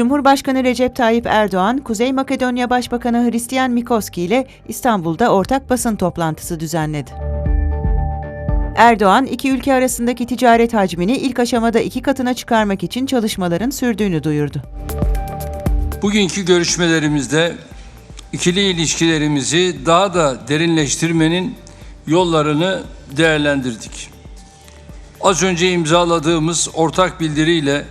Cumhurbaşkanı Recep Tayyip Erdoğan, Kuzey Makedonya Başbakanı Hristiyan Mikoski ile İstanbul'da ortak basın toplantısı düzenledi. Erdoğan, iki ülke arasındaki ticaret hacmini ilk aşamada iki katına çıkarmak için çalışmaların sürdüğünü duyurdu. Bugünkü görüşmelerimizde ikili ilişkilerimizi daha da derinleştirmenin yollarını değerlendirdik. Az önce imzaladığımız ortak bildiriyle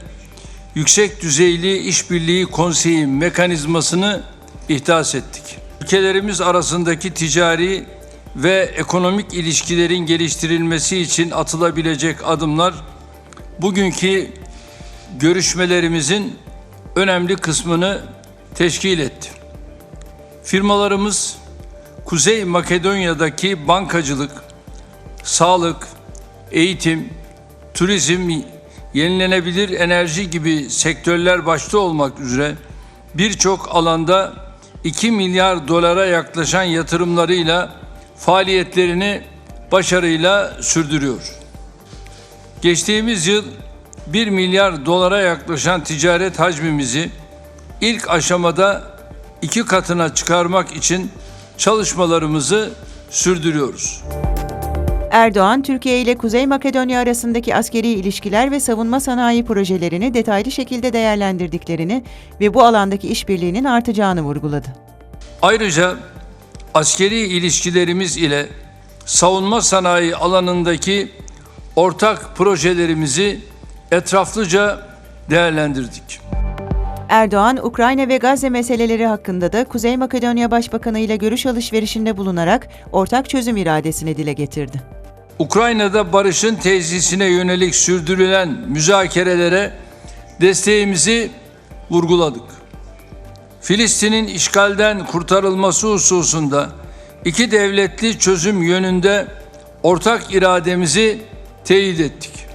Yüksek Düzeyli İşbirliği Konseyi mekanizmasını ihdas ettik. Ülkelerimiz arasındaki ticari ve ekonomik ilişkilerin geliştirilmesi için atılabilecek adımlar bugünkü görüşmelerimizin önemli kısmını teşkil etti. Firmalarımız Kuzey Makedonya'daki bankacılık, sağlık, eğitim, turizm, yenilenebilir enerji gibi sektörler başta olmak üzere birçok alanda 2 milyar dolara yaklaşan yatırımlarıyla faaliyetlerini başarıyla sürdürüyor. Geçtiğimiz yıl 1 milyar dolara yaklaşan ticaret hacmimizi ilk aşamada iki katına çıkarmak için çalışmalarımızı sürdürüyoruz. Erdoğan, Türkiye ile Kuzey Makedonya arasındaki askeri ilişkiler ve savunma sanayi projelerini detaylı şekilde değerlendirdiklerini ve bu alandaki işbirliğinin artacağını vurguladı. Ayrıca askeri ilişkilerimiz ile savunma sanayi alanındaki ortak projelerimizi etraflıca değerlendirdik. Erdoğan, Ukrayna ve Gazze meseleleri hakkında da Kuzey Makedonya Başbakanı ile görüş alışverişinde bulunarak ortak çözüm iradesini dile getirdi. Ukrayna'da barışın tesisine yönelik sürdürülen müzakerelere desteğimizi vurguladık. Filistin'in işgalden kurtarılması hususunda iki devletli çözüm yönünde ortak irademizi teyit ettik.